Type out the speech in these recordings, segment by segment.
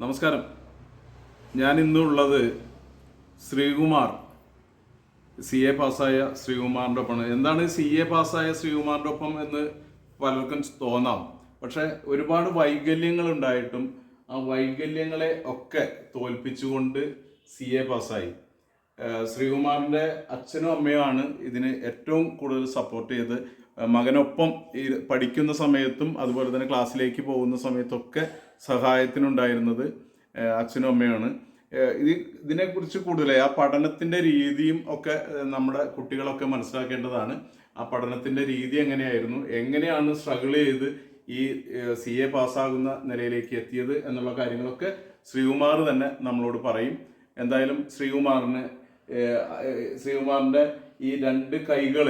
നമസ്കാരം. ഞാൻ ഇന്നുള്ളത് ശ്രീകുമാർ സി എ പാസ്സായ ശ്രീകുമാറിന്റെ ഒപ്പമാണ്. എന്താണ് സി എ പാസ്സായ ശ്രീകുമാറിന്റെ ഒപ്പം എന്ന് പലർക്കും തോന്നാം. പക്ഷേ ഒരുപാട് വൈകല്യങ്ങൾ ഉണ്ടായിട്ടും ആ വൈകല്യങ്ങളെ ഒക്കെ തോൽപ്പിച്ചുകൊണ്ട് സി എ പാസ്സായി. ശ്രീകുമാറിന്റെ അച്ഛനും അമ്മയുമാണ് ഇതിന് ഏറ്റവും കൂടുതൽ സപ്പോർട്ട് ചെയ്ത്. മകനൊപ്പം ഈ പഠിക്കുന്ന സമയത്തും അതുപോലെ തന്നെ ക്ലാസ്സിലേക്ക് പോകുന്ന സമയത്തൊക്കെ സഹായത്തിനുണ്ടായിരുന്നത് അച്ഛനും അമ്മയാണ് ഇത് ഇതിനെക്കുറിച്ച് കൂടുതലായി ആ പഠനത്തിന്റെ രീതിയും ഒക്കെ നമ്മുടെ കുട്ടികളൊക്കെ മനസ്സിലാക്കേണ്ടതാണ്. ആ പഠനത്തിന്റെ രീതി എങ്ങനെയായിരുന്നു? എങ്ങനെയാണ് സ്ട്രഗിൾ ചെയ്ത് ഈ സി എ പാസ്സാകുന്ന നിലയിലേക്ക് എത്തിയത് എന്നുള്ള കാര്യങ്ങളൊക്കെ ശ്രീകുമാർ തന്നെ നമ്മളോട് പറയും. എന്തായാലും ശ്രീകുമാറിന് ശ്രീകുമാറിന്റെ ഈ രണ്ട് കൈകൾ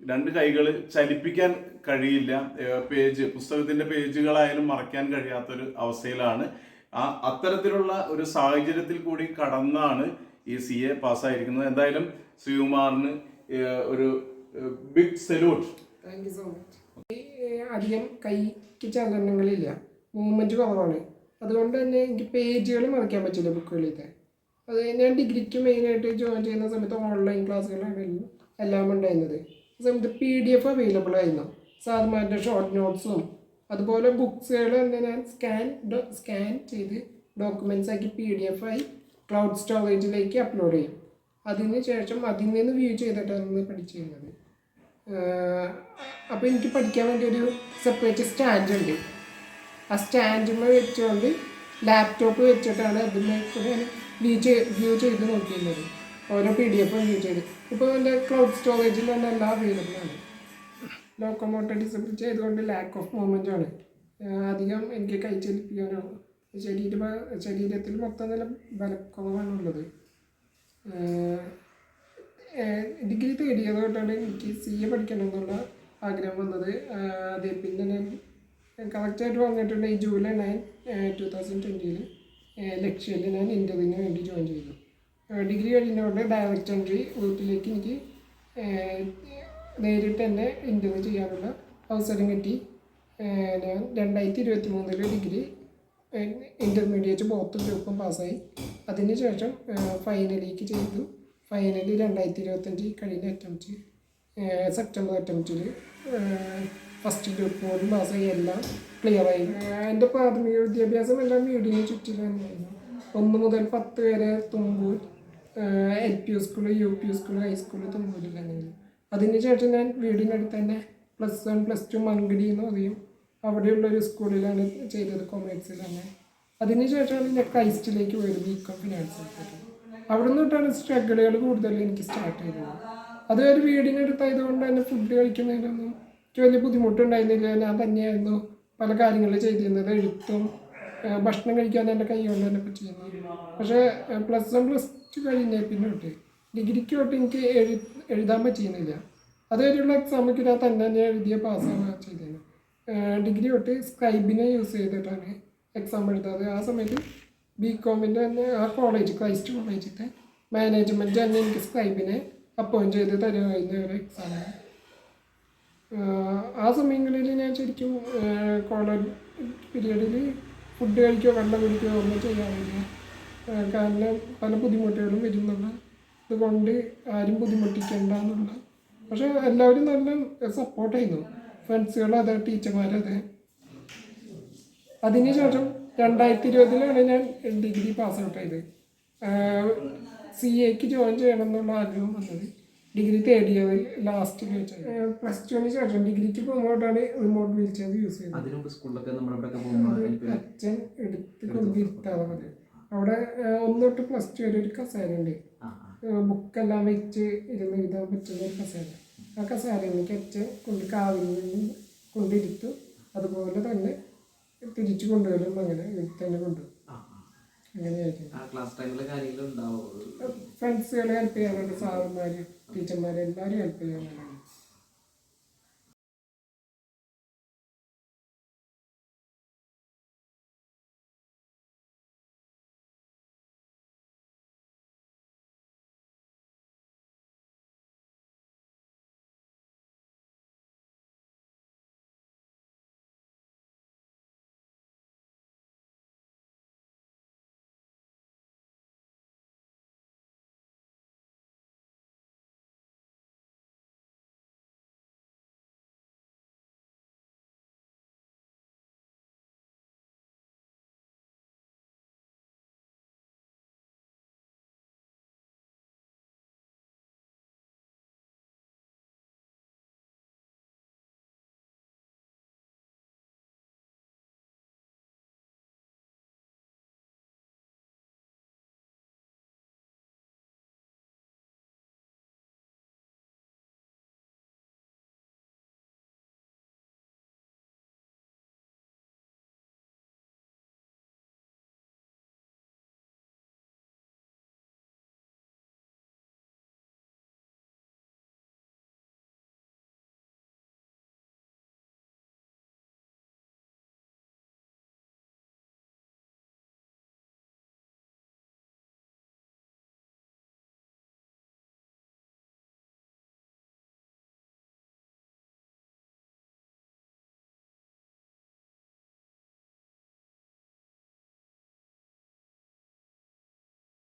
രണ്ട് കൈകൾ ചലിപ്പിക്കാൻ കഴിയില്ല. പേജ് പുസ്തകത്തിന്റെ പേജുകളായാലും മറയ്ക്കാൻ കഴിയാത്തൊരു അവസ്ഥയിലാണ്. ആ അത്തരത്തിലുള്ള ഒരു സാഹചര്യത്തിൽ കൂടി കടന്നാണ് ഈ സി എ പാസ്സായിരിക്കുന്നത്. എന്തായാലും ശ്രീകുമാറിന് ഒരു big salute thank you so much അധികം കൈക്ക് ചലനങ്ങളില്ല. മൂവ്മെന്റ് കുറവാണ്. അതുകൊണ്ട് തന്നെ എനിക്ക് പേജുകൾ മറിക്കാൻ പറ്റില്ല ബുക്കുകളിലത്തെ അത് ഞാൻ ഡിഗ്രിക്ക് മെയിനായിട്ട് ജോയിൻ ചെയ്യുന്ന സമയത്ത് ഓൺലൈൻ ക്ലാസ്സുകളാണ് എല്ലാം- ഉണ്ടായിരുന്നത്. സമയത്ത് പി ഡി എഫ് അവൈലബിൾ ആയിരുന്നു. സാധുമാരുടെ ഷോർട്ട് നോട്ട്സും അതുപോലെ ബുക്സുകൾ എന്താ ഞാൻ സ്കാൻ സ്കാൻ ചെയ്ത് ഡോക്യുമെന്റ്സ് ആക്കി പി ഡി എഫ് ആയി ക്ലൗഡ് സ്റ്റോറേജിലേക്ക് അപ്ലോഡ് ചെയ്യും. അതിന് ശേഷം അതിൽ നിന്ന് വ്യൂ ചെയ്തിട്ടാണ് പഠിച്ചിരുന്നത്. അപ്പോൾ എനിക്ക് പഠിക്കാൻ വേണ്ടി ഒരു സെപ്പറേറ്റ് സ്റ്റാൻഡ് ഉണ്ട്. ആ സ്റ്റാൻഡിൽ വെച്ചുകൊണ്ട് ലാപ്ടോപ്പ് വെച്ചിട്ടാണ് കൂടെ ഞാൻ വ്യൂ ചെയ്ത് വ്യൂ ചെയ്ത് നോക്കിയിരുന്നത്. ഓരോ പി ഡി എഫും വ്യൂ ചെയ്ത്. ഇപ്പോൾ എന്റെ ക്ലൗഡ് സ്റ്റോറേജിൽ തന്നെ എല്ലാം അവൈലബിൾ ആണ്. ലോക്കോമോട്ടർ ഡിസബിൾ ചെയ്തുകൊണ്ട് ലാക്ക് ഓഫ് മൂവ്മെന്റ് ആണ്. ആഹ് അധികം എനിക്ക് കൈ ചലിപ്പിക്കാനോ ശരീര ശരീരത്തിൽ മൊത്തം നല്ല ബലക്കുറവാണുള്ളത് ഡിഗ്രി തേടിയത് കൊണ്ടാണ് എനിക്ക് സി എ പഠിക്കണമെന്നുള്ള ആഗ്രഹം വന്നത്. അതെ പിന്നെ ഞാൻ കറക്റ്റായിട്ട് പറഞ്ഞിട്ടുണ്ട് ഈ ജൂലൈ നയൻ ടു തൗസൻഡ് ട്വന്റിയിൽ ലക്ഷ്യയിൽ ഞാൻ ഇന്റർവ്യൂവിന് വേണ്ടി ജോയിൻ ചെയ്തു. ഡിഗ്രി കഴിഞ്ഞുകൊണ്ട് ഡയറക്റ്റ് എൻട്രി റൂട്ടിലേക്ക് എനിക്ക് നേരിട്ട് തന്നെ ഇന്റർവ്യൂ ചെയ്യാനുള്ള അവസരം കിട്ടി. ഞാൻ രണ്ടായിരത്തി ഇരുപത്തി മൂന്നിൽ ഡിഗ്രി ഇന്റർമീഡിയറ്റ് ബോത്ത് ഗ്രൂപ്പും പാസ്സായി. അതിനുശേഷം ഫൈനലിക്ക് ചെയ്തു. ഫൈനലി രണ്ടായിരത്തി ഇരുപത്തഞ്ച് കഴിഞ്ഞ അറ്റംപ്റ്റ് സെപ്റ്റംബർ അറ്റംപ്റ്റിൽ ഫസ്റ്റ് ഗ്രൂപ്പ് പോലും പാസ്സായി. എല്ലാം ക്ലിയറായി എന്റെ പ്രാഥമിക വിദ്യാഭ്യാസം എല്ലാം വീടിന് ചുറ്റിൽ തന്നെയായിരുന്നു. ഒന്ന് മുതൽ പത്ത് വരെ Thumboor L P school U P school high school തുമ്പൂരിൽ തന്നെയായിരുന്നു. അതിനുശേഷം ഞാൻ വീടിനടുത്ത് തന്നെ plus one plus two Mankadi എന്ന് പറയും. അവിടെയുള്ള ഒരു സ്കൂളിലാണ് ചെയ്തത് കൊമേഴ്സിൽ തന്നെ. അതിനുശേഷമാണ് ഞാൻ ക്രൈസ്റ്റിലേക്ക് പോയത് ബി ഫിനാൻസ് എടുത്തിട്ട്. അവിടെ തൊട്ടാണ് സ്ട്രഗിളുകൾ കൂടുതൽ എനിക്ക് സ്റ്റാർട്ട് ചെയ്തത്. അത് ഒരു വീടിനടുത്തായതുകൊണ്ട് തന്നെ ഫുഡ് കഴിക്കുന്നതിനൊന്നും എനിക്ക് വലിയ ബുദ്ധിമുട്ടുണ്ടായിരുന്നില്ല. ഞാൻ തന്നെയായിരുന്നു പല കാര്യങ്ങൾ ചെയ്തിരുന്നത്. എഴുത്തും ഭക്ഷണം കഴിക്കാൻ എന്റെ കൈ കൊണ്ട് തന്നെ ചെയ്യുന്നത്. പക്ഷേ പ്ലസ് വൺ പ്ലസ് ടു കഴിഞ്ഞേ പിന്നെ ഡിഗ്രിക്ക് തൊട്ട് എനിക്ക് എഴു എഴുതാൻ പറ്റിയിരുന്നില്ല. അതുവരെയുള്ള എക്സാമിക്ക് ഞാൻ തന്നെ തന്നെ എഴുതിയ പാസ്സാണ് ചെയ്തത് ഡിഗ്രി തൊട്ട് സ്ക്രൈബിനെ യൂസ് ചെയ്തിട്ടാണ് എക്സാം എഴുതാറ്. ആ സമയത്ത് ബി കോമിന്റെ തന്നെ ആ കോളേജ് ക്രൈസ്റ്റ് കോളേജിലത്തെ മാനേജ്മെന്റ് തന്നെ എനിക്ക് സ്ക്രൈബിനെ അപ്പോയിന്റ് ചെയ്ത് തരുമായിരുന്ന ഒരു എക്സാമാണ് ആ സമയങ്ങളിൽ ഞാൻ ശരിക്കും കോളേജ് പീരീഡിൽ ഫുഡ് കഴിക്കുകയോ വെള്ളം കുടിക്കുകയോ ഒന്നും ചെയ്യാറില്ല. കാരണം പല ബുദ്ധിമുട്ടുകളും വരുന്നുള്ള അതുകൊണ്ട് ആരും ബുദ്ധിമുട്ടിക്കേണ്ട എന്നുള്ള. പക്ഷെ എല്ലാവരും നല്ല സപ്പോർട്ടായിരുന്നു ഫ്രണ്ട്സുകൾ അതെ ടീച്ചർമാരതെ അതിനുശേഷം രണ്ടായിരത്തി ഇരുപതിലാണ് ഞാൻ ഡിഗ്രി പാസ് ഔട്ട് ചെയ്തത് സി എക്ക് ജോയിൻ ചെയ്യണം എന്നുള്ള ആഗ്രഹം വന്നത്. ഡിഗ്രി തേർഡ് ഇയർ ലാസ്റ്റിൽ വെച്ചത് പ്ലസ് ടുവിന് ശേഷം ഡിഗ്രിക്ക് പോകുമ്പോഴാണ് റിമോട്ട് വീൽ ചെയർ യൂസ് എനിക്ക് അച്ഛൻ എടുത്ത് കൊണ്ടിരുത്താതെ അവിടെ ഒന്നോട്ട് ഒന്ന് തൊട്ട് പ്ലസ് ടു വരെ ഒരു കസേരയുണ്ട്. ബുക്കെല്ലാം വെച്ച് ഇരുന്ന് എഴുതാൻ പറ്റുന്ന ഒരു കസേര. ആ കസേര എനിക്ക് അച്ഛൻ കൊണ്ട് കാവിൽ നിന്ന് കൊണ്ടിരുത്തു. അതുപോലെ തന്നെ തിരിച്ചു കൊണ്ടുവരും. അങ്ങനെ വീട്ടിൽ തന്നെ കൊണ്ടുവരും. ഉണ്ടാവും? ഫ്രണ്ട്സുകളെ ഹെൽപ്പ് ചെയ്യാനുണ്ട് സാറന്മാർ ടീച്ചർമാർ എല്ലാവരും ഹെൽപ്പ് ചെയ്യാറുണ്ട്